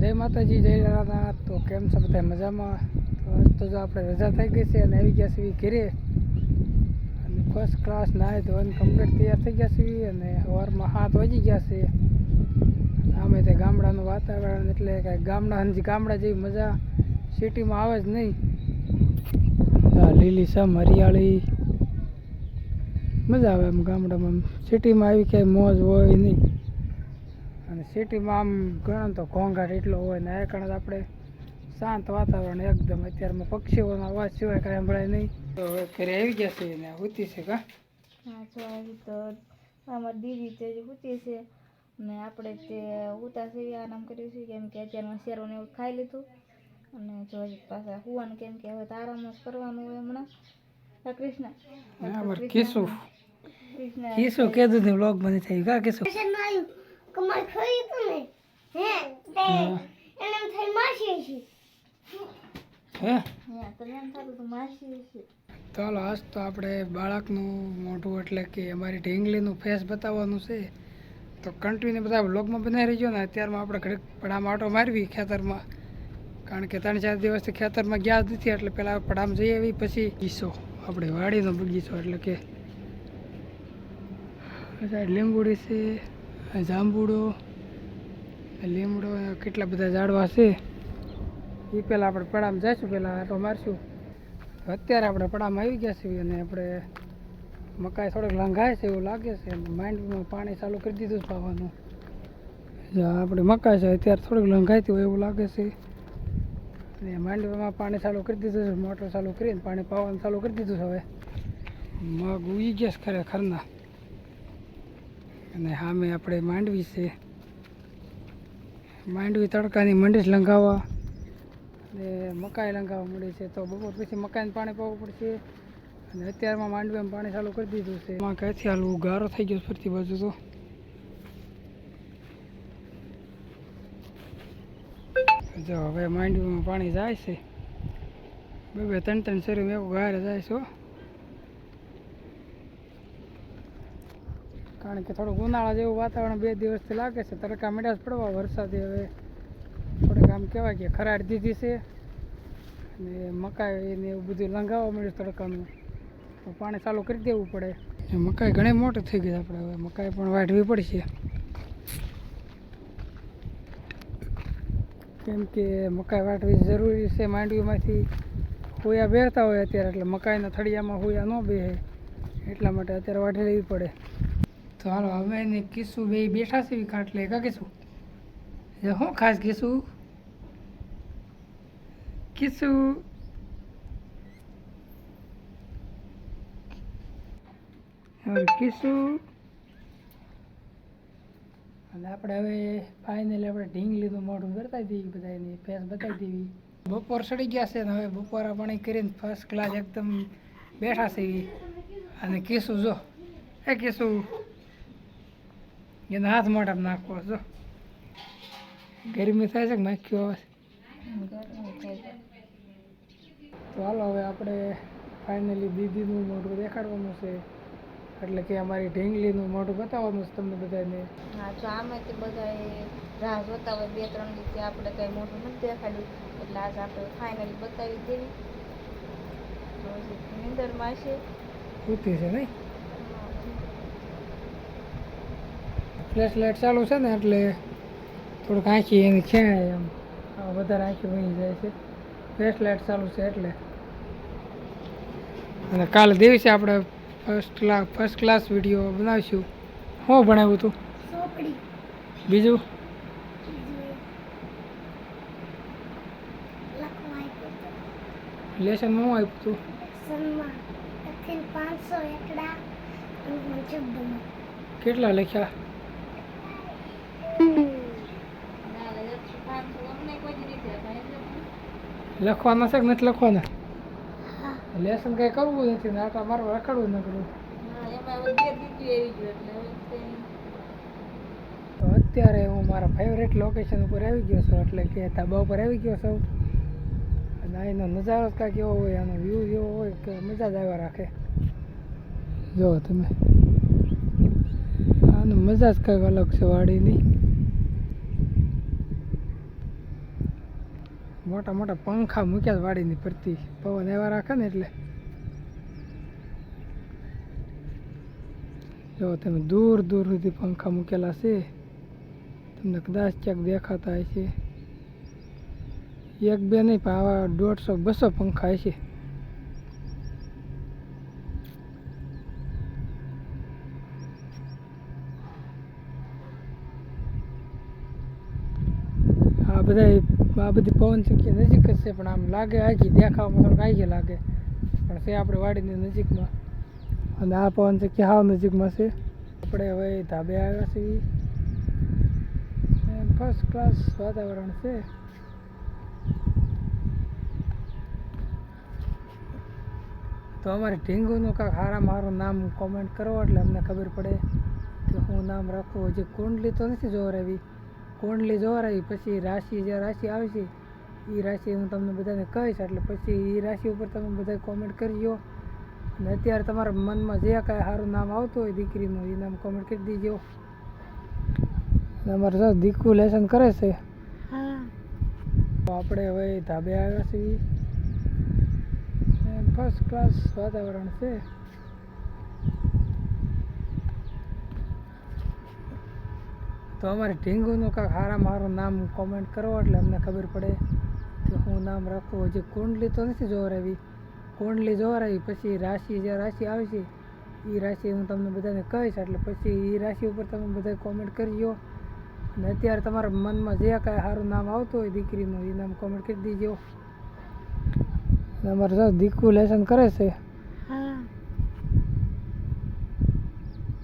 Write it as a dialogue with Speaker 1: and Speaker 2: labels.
Speaker 1: જય માતાજી, જય રાધા તો કેમ છે બધા મજામાં? તો આજ તો જો આપણે રજા થઈ ગઈ છે અને આવી ગયા છીએ ઘેરે. અને ફર્સ્ટ ક્લાસ નાય ધોઈને કમ્પ્લીટ તૈયાર થઈ ગયા છીએ અને સવારમાં હાથ વાગી ગયા છે. આમે તે ગામડાનું વાતાવરણ એટલે કે ગામડા ગામડા જેવી મજા સિટીમાં આવે જ નહીં. લીલી સમ, હરિયાળી. મજા આવે એમ ગામડામાં. સિટીમાં આવી ક્યાંય મોજ હોય નહીં. અને સિટીમાં આમ ગણો તો ઘોંઘાટ એટલો હોય ને એ કારણે આપણે શાંત વાતાવરણ એકદમ. અત્યારમાં પક્ષીઓનો અવાજ સિવાય કાંઈ સંભળાય નહીં. તો હવે ઘરે આવી ગયા છે ને ઉતી છે કા?
Speaker 2: હા જો આવી તો આમાં દીદી તે જે ઊંચી છે. ને આપણે તે ઉતા છે આરામ કર્યું છે કેમ કે અત્યારમાં શેરોને એવું ખાઈ લીધું. અને જો પાછા હુવાનું કેમ કે હવે તો આરામ જ કરવાનું હોય હમણાં. હા કૃષ્ણ.
Speaker 1: કીશું અમારે કીસું
Speaker 2: કૃષ્ણ.
Speaker 1: કીસું કીધું ને વ્લોગ બની થઈ. ગયા કીસું
Speaker 3: તું ને હે તે એને એમ થઈ માસી છે
Speaker 1: હે?
Speaker 2: હા એમ થતું હતું માસી છે
Speaker 1: ચાલો આજ તો આપણે બાળકનું મોઢું એટલે કે અમારી ઢીંગલીનું ફેસ બતાવવાનું છે. તો કન્ટિન્યુ બધા બ્લોગમાં બનાવી રહીજો ને. અત્યારમાં આપણે ઘડીક પડામાં આટો મારવી ખેતરમાં. કારણ કે ત્રણ ચાર દિવસથી ખેતરમાં ગયા જ નથી એટલે પહેલાં પડામાં જઈ આવી પછી ગીસો આપણે વાડીનો બગીચો એટલે કે લીંબુડી છે. જાંબુડો લીમડો કેટલા બધા ઝાડવા છે. એ પહેલાં આપણે પડામાં જઈશું પહેલાં આટો મારશું. અત્યારે આપણે પડામાં આવી ગયા છીએ અને આપણે મકાઈ થોડોક લંઘાય છે એવું લાગે છે. માઇન્ડમાં પાણી ચાલુ કરી દીધું છે પાવાનું આપણે મકાઈ છે, અત્યારે થોડીક લંઘાયતી હોય એવું લાગે છે. અને માંડવામાં પાણી ચાલુ કરી દીધું છે, મોટર ચાલુ કરીને પાણી પાવાનું ચાલુ કરી દીધું છે હવે. મગ ઉગી ગયા છે ખરેખરના અને સામે આપણે માંડવી છે. માંડવી તડકાની મંડી લંગાવવા લંઘાવવા ને મકાઈ લંગાવવા મળી છે. તો બપોર પછી મકાઈને પાણી પાવું પડશે અને અત્યારમાં માંડવીમાં પાણી ચાલુ કરી દીધું છે. એમાં ક્યાંથી હાલવું ગારો થઈ ગયો ફરતી બાજુ તો. જો હવે માંડવીમાં પાણી જાય છે. બે બે ત્રણ ત્રણ શેરી એવું ગારે જાય છે કારણ કે થોડુંક ઉનાળા જેવું વાતાવરણ બે દિવસથી લાગે છે, તડકા જ પડવા, વરસાદે હવે થોડુંક આમ કહેવાય કે ખરાડ દીધી છે. અને મકાઈ ને એવું બધું લંઘાવવા મળ્યું તડકાનું. તો પાણી ચાલુ કરી દેવું પડે. મકાઈ ઘણી મોટી થઈ ગઈ આપણે હવે. મકાઈ પણ વાઢવી પડશે. કેમ કે મકાઈ વાટવી જરૂરી છે માંડવીમાંથી. હોયા બેહતા હોય અત્યારે, એટલે મકાઈના થળિયામાં હોયા ન બેહે. એટલા માટે અત્યારે વાઢી લેવી પડે. તો હાલો, હવે એને કીસું બે બેઠા છે ખાટલે, કા કીસું? એટલે શું ખાસ કીસું? કીસું? હવે કીસું? અને આપણે હવે ફાઇનલી આપણે ઢીંગલીનું મોઢું બતાવી દેવી બધાની ફેસ બતાવી દેવી. બપોર સડી ગયા છે ને હવે બપોરા પાણી કરીને ફર્સ્ટ ક્લાસ એકદમ બેઠા છે અને કીસું જો, એ કીસું એને હાથ મોઢામાં નાખવો છો. ગરમી થાય છે કે નાખ્યો છે તો હાલો હવે આપણે ફાઇનલી દીદીનું મોઢું દેખાડવાનું છે. એટલે કે અમારી ઢીંગલીનું મોઢું બતાવવાનું છે તમને બધાને.
Speaker 2: હા જો તે બધા રાહ જોતા હોય બે ત્રણ દિવસથી આપણે કઈ મોટું નથી દેખાડ્યું. એટલે આજે આપણે ફાઇનલી બતાવી દેવી તો નિંદરમાં છે
Speaker 1: ઉતી છે નહીં? ફ્લેશ લાઇટ ચાલુ છે ને એટલે થોડુંક આંખી એની ખેંચાય એમ. વધારે આંખી વહી જાય છે. ફ્લેશ લાઇટ ચાલુ છે એટલે. અને કાલે દિવસે આપણે first class first class video બનાવીશું. શું ભણાવ્યું હતું બીજું?
Speaker 3: હું
Speaker 1: લેસનમાં શું આપ્યું હતું કેટલા લખ્યા
Speaker 2: ના એટલે પાંચસો અમને કોઈ જ રીતે ભાઈ
Speaker 1: લખવાના છે કે નથી લખવાના? લેસન કંઈ કરવું નથી ને આટા મારવા રખડવું ન કરવું તો અત્યારે હું મારા ફેવરેટ લોકેશન ઉપર આવી ગયો છું એટલે કે ધાબા ઉપર આવી ગયો છું. અને અહીંનો નજારો જ કાંઈક એવો હોય આનો વ્યૂ એવો હોય કે મજા જ આવ્યા રાખે. જુઓ તમે. આનો મજા જ કંઈક અલગ છે વાડીની. મોટા મોટા પંખા મૂક્યા વાડીની ફરતી પવન એવા રાખે ને એટલે. જો તમે દૂર દૂર સુધી પંખા મૂકેલા છે, તમને કદાચ ક્યાંક દેખાતા હશે. એક બે નહીં પણ આવા દોઢસો બસો પંખા હશે. આ બધા આ બધી પવન ચક્કી નજીક જ છે, પણ આમ લાગે આખી દેખાવામાં થોડુંક આગી લાગે. પણ છે આપણે વાડીની નજીકમાં. અને આ પવન ચક્કી હાવ નજીકમાં છે. આપણે હવે ધાબે આવ્યા છીએ. ફર્સ્ટ ક્લાસ વાતાવરણ છે. તો અમારે ઢીંગુનું કાંઈક હારામાં સારું નામ કોમેન્ટ કરો એટલે અમને ખબર પડે કે હું નામ રાખવું હજી કુંડલી તો નથી જોવરાવી. કુંડલી જોવરાવી પછી રાશિ જે રાશિ આવશે એ રાશિ હું તમને બધાને કહીશ. એટલે પછી એ રાશિ ઉપર તમે બધા કોમેન્ટ કરજો. અને અત્યારે તમારા મનમાં જે કાંઈ સારું નામ આવતું હોય દીકરીનું એ નામ કોમેન્ટ કરી દીજો. અમારે જો દીકુ લેસન કરે છે. આપણે હવે ધાબે આવ્યા છીએ. ફર્સ્ટ ક્લાસ વાતાવરણ છે. તો અમારે ઢીંગુનું કાંઈક હારા સારું નામ કોમેન્ટ કરો એટલે અમને ખબર પડે કે હું નામ રાખવું હજી કુંડલી તો નથી જોવરાવી. કુંડલી જોવરાવી, પછી રાશિ જે રાશિ આવશે એ રાશિ હું તમને બધાને કહીશ. એટલે પછી એ રાશિ ઉપર તમે બધા કોમેન્ટ કરજો. અને અત્યારે તમારા મનમાં જે કાંઈ સારું નામ આવતું હોય દીકરીનું એ નામ કોમેન્ટ કરી દીજો. અમારે દીકુ લેસન કરે છે.